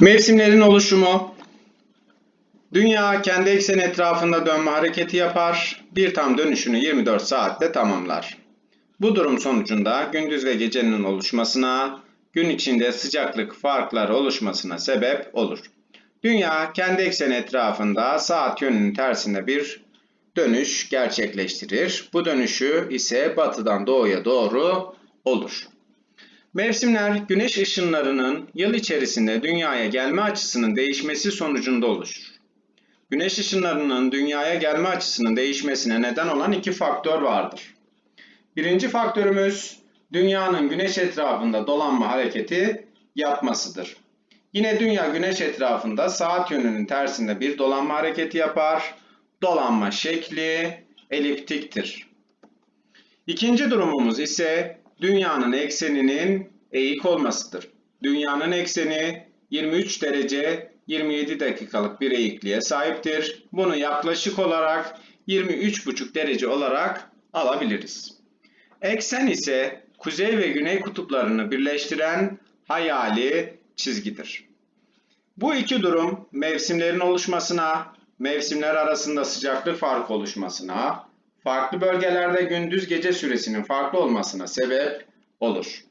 Mevsimlerin oluşumu. Dünya kendi ekseni etrafında dönme hareketi yapar. Bir tam dönüşünü 24 saatte tamamlar. Bu durum sonucunda gündüz ve gecenin oluşmasına, gün içinde sıcaklık farkları oluşmasına sebep olur. Dünya kendi ekseni etrafında saat yönünün tersinde bir dönüş gerçekleştirir. Bu dönüşü ise batıdan doğuya doğru olur. Mevsimler güneş ışınlarının yıl içerisinde dünyaya gelme açısının değişmesi sonucunda oluşur. Güneş ışınlarının dünyaya gelme açısının değişmesine neden olan iki faktör vardır. Birinci faktörümüz dünyanın güneş etrafında dolanma hareketi yapmasıdır. Yine dünya güneş etrafında saat yönünün tersinde bir dolanma hareketi yapar. Dolanma şekli eliptiktir. İkinci durumumuz ise dünyanın ekseninin eğik olmasıdır. Dünyanın ekseni 23 derece 27 dakikalık bir eğikliğe sahiptir. Bunu yaklaşık olarak 23,5 derece olarak alabiliriz. Eksen ise kuzey ve güney kutuplarını birleştiren hayali çizgidir. Bu iki durum mevsimlerin oluşmasına, mevsimler arasında sıcaklık farkı oluşmasına, farklı bölgelerde gündüz gece süresinin farklı olmasına sebep olur.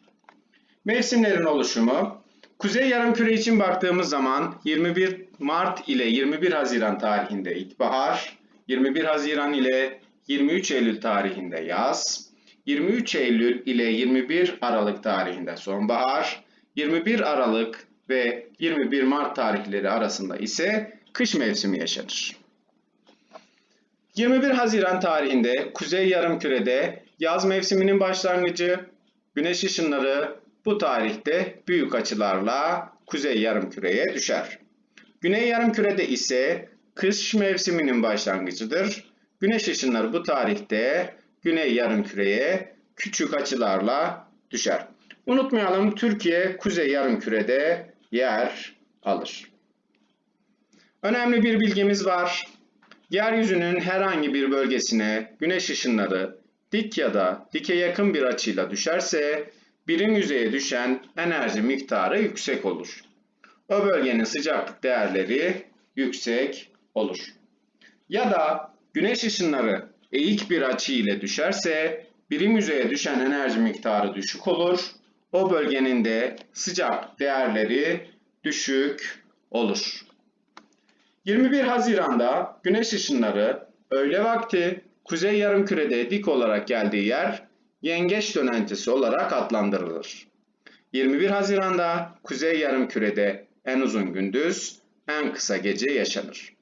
Mevsimlerin oluşumu Kuzey yarımküre için baktığımız zaman 21 Mart ile 21 Haziran tarihinde ilkbahar, 21 Haziran ile 23 Eylül tarihinde yaz, 23 Eylül ile 21 Aralık tarihinde sonbahar, 21 Aralık ve 21 Mart tarihleri arasında ise kış mevsimi yaşanır. 21 Haziran tarihinde Kuzey Yarımküre'de yaz mevsiminin başlangıcı, güneş ışınları bu tarihte büyük açılarla Kuzey Yarımküre'ye düşer. Güney Yarımküre'de ise kış mevsiminin başlangıcıdır. Güneş ışınları bu tarihte Güney Yarımküre'ye küçük açılarla düşer. Unutmayalım Türkiye Kuzey Yarımküre'de yer alır. Önemli bir bilgimiz var. Yeryüzünün herhangi bir bölgesine güneş ışınları dik ya da dike yakın bir açıyla düşerse birim yüzeye düşen enerji miktarı yüksek olur. O bölgenin sıcaklık değerleri yüksek olur. Ya da güneş ışınları eğik bir açı ile düşerse birim yüzeye düşen enerji miktarı düşük olur. O bölgenin de sıcak değerleri düşük olur. 21 Haziran'da güneş ışınları öğle vakti kuzey yarımkürede dik olarak geldiği yer yengeç dönentisi olarak adlandırılır. 21 Haziran'da kuzey yarımkürede en uzun gündüz, en kısa gece yaşanır.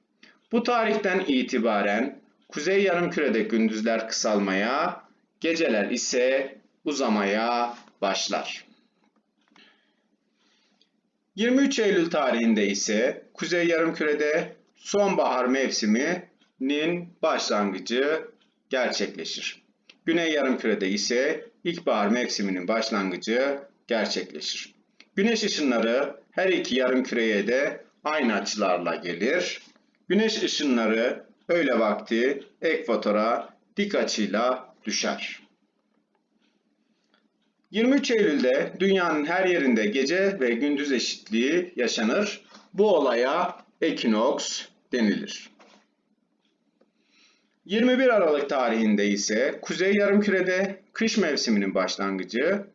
Bu tarihten itibaren kuzey yarımkürede gündüzler kısalmaya, geceler ise uzamaya başlar. 23 Eylül tarihinde ise Kuzey Yarımküre'de sonbahar mevsiminin başlangıcı gerçekleşir. Güney Yarımküre'de ise ilkbahar mevsiminin başlangıcı gerçekleşir. Güneş ışınları her iki yarımküreye de aynı açılarla gelir. Güneş ışınları öğle vakti ekvatora dik açıyla düşer. 23 Eylül'de dünyanın her yerinde gece ve gündüz eşitliği yaşanır. Bu olaya ekinoks denilir. 21 Aralık tarihinde ise Kuzey Yarımküre'de kış mevsiminin başlangıcı,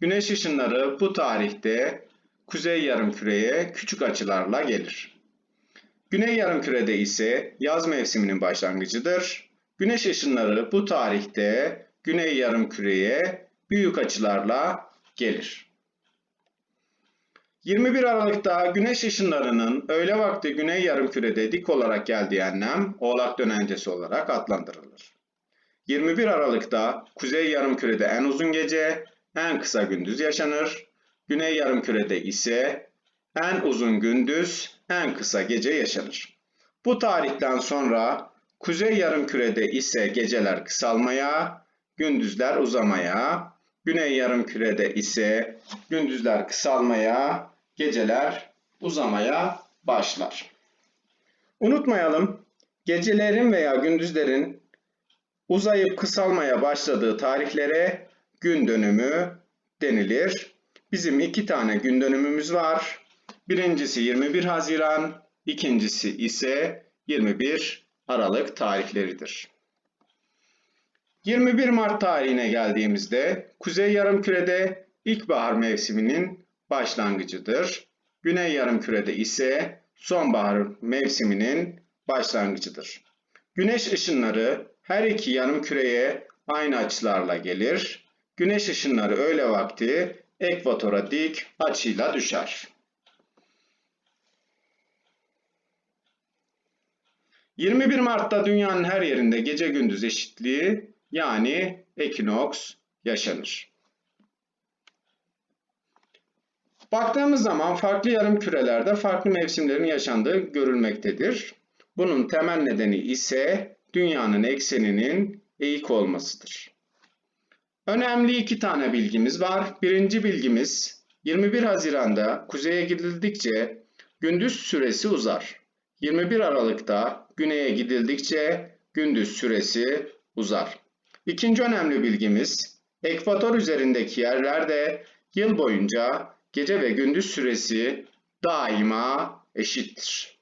güneş ışınları bu tarihte Kuzey Yarımküre'ye küçük açılarla gelir. Güney Yarımküre'de ise yaz mevsiminin başlangıcıdır. Güneş ışınları bu tarihte Güney Yarımküre'ye büyük açılarla gelir. 21 Aralık'ta güneş ışınlarının öğle vakti güney yarımkürede dik olarak geldiği enlem oğlak dönencesi olarak adlandırılır. 21 Aralık'ta kuzey yarımkürede en uzun gece, en kısa gündüz yaşanır. Güney yarımkürede ise en uzun gündüz, en kısa gece yaşanır. Bu tarihten sonra kuzey yarımkürede ise geceler kısalmaya, gündüzler uzamaya, güney yarımkürede ise gündüzler kısalmaya, geceler uzamaya başlar. Unutmayalım, gecelerin veya gündüzlerin uzayıp kısalmaya başladığı tarihlere gün dönümü denilir. Bizim iki tane gün dönümümüz var. Birincisi 21 Haziran, ikincisi ise 21 Aralık tarihleridir. 21 Mart tarihine geldiğimizde Kuzey Yarımküre'de ilkbahar mevsiminin başlangıcıdır. Güney Yarımküre'de ise sonbahar mevsiminin başlangıcıdır. Güneş ışınları her iki yarımküreye aynı açılarla gelir. Güneş ışınları öğle vakti ekvatora dik açıyla düşer. 21 Mart'ta dünyanın her yerinde gece gündüz eşitliği yani ekinoks yaşanır. Baktığımız zaman farklı yarım kürelerde farklı mevsimlerin yaşandığı görülmektedir. Bunun temel nedeni ise dünyanın ekseninin eğik olmasıdır. Önemli iki tane bilgimiz var. Birinci bilgimiz 21 Haziran'da kuzeye gidildikçe gündüz süresi uzar. 21 Aralık'ta güneye gidildikçe gündüz süresi uzar. İkinci önemli bilgimiz ekvator üzerindeki yerlerde yıl boyunca gece ve gündüz süresi daima eşittir.